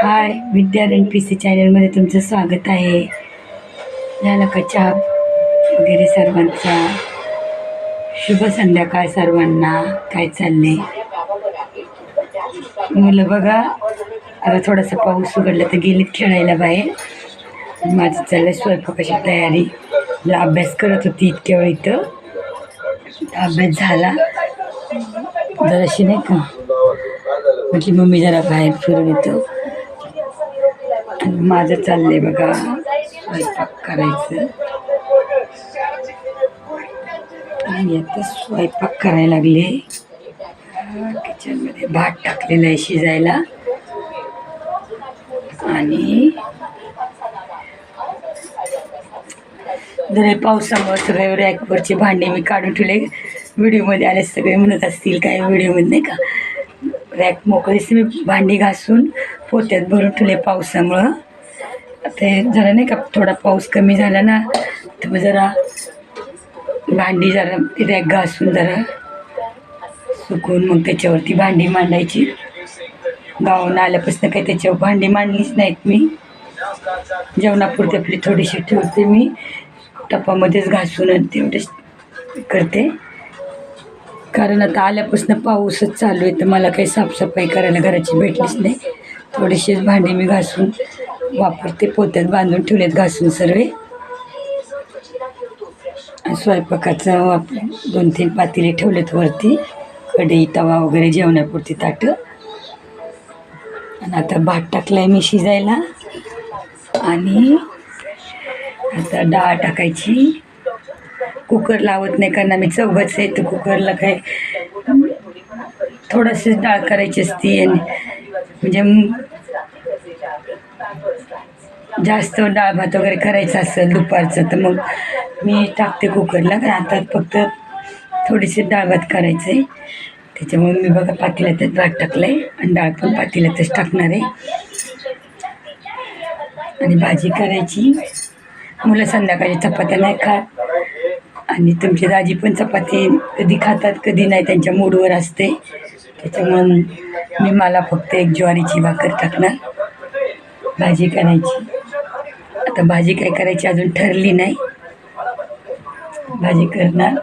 Hi Vidya N P C चॅनलमध्ये तुमचं स्वागत आहे. झाला का चहा वगैरे सर्वांचा? शुभ संध्याकाळ सर्वांना. काय चालले मुलं बघा आता थोडासा पाऊस उघडला तर गेलीत खेळायला बाहेर. माझं चाललं स्वयंपाकाची तयारी. अभ्यास करत होती इतक्या वेळ इथं. अभ्यास झाला. जराशी नाही का? म्हटली मम्मी जरा बाहेर फिरून येतो. माझं चाललंय बघा. स्वयंपाक करायचं. आणि आता स्वयंपाक करायला लागले. किचनमध्ये भात टाकलेला आहे शिजायला. आणि जर हे पावसामुळे सगळे रॅकवरचे भांडे मी काढून ठेवले. व्हिडिओमध्ये आले सगळे म्हणत असतील काय व्हिडिओमध्ये नाही का? रॅक मोकळीच मी भांडी घासून पोत्यात भरून ठेवले पावसामुळं. ते जरा नाही का थोडा पाऊस कमी झाला ना तर मग जरा भांडी जरा रॅक घासून जरा सुकून मग त्याच्यावरती भांडी मांडायची. गावून आल्यापासून काही त्याच्यावर भांडी मांडलीच नाहीत मी. जेवणापुरती आपली थोडीशी ठेवते मी. टपामध्येच घासून आणि तेवढेच करते. कारण आता आल्यापासून पाऊसच चालू आहे तर मला काही साफसफाई करायला घराची भेटलीच नाही. थोडीशीच भांडी मी घासून वापरते पोत्यात बांधून ठेवलेत घासून सर्व. स्वयंपाकाचं वाप दोन तीन पातेले ठेवलेत वरती कढई तवा वगैरे जेवणापुरती ताटं. आणि आता भात टाकलाय मी शिजायला. आणि आता डाळ टाकायची. कुकर लावत नाही कारण आम्ही चौघच आहे तर कुकरला काय थोडंसं डाळ करायची असती आणि म्हणजे जास्त डाळ भात वगैरे करायचं असेल दुपारचं तर मग मी टाकते कुकरला. कारण आता फक्त थोडीशी डाळ भात करायचं आहे त्याच्यामुळे मी बघा पातेल्यातच भात टाकलं आहे आणि डाळ पण पातेल्यातच टाकणार आहे. आणि भाजी करायची. मुलं संध्याकाळी चपात्या नाही खात. आणि तुमची दाजी पण चपाती कधी खातात कधी नाही त्यांच्या मूडवर असते. त्याच्यामुळं मी मला फक्त एक ज्वारीची भाकर टाकणार. भाजी करायची. आता भाजी काय करायची अजून ठरली नाही. भाजी करणार.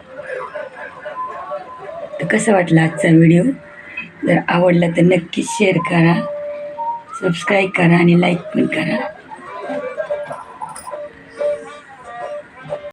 तर कसं वाटलं आजचा व्हिडिओ? जर आवडला तर नक्कीच शेअर करा. सबस्क्राईब करा आणि लाईक पण करा.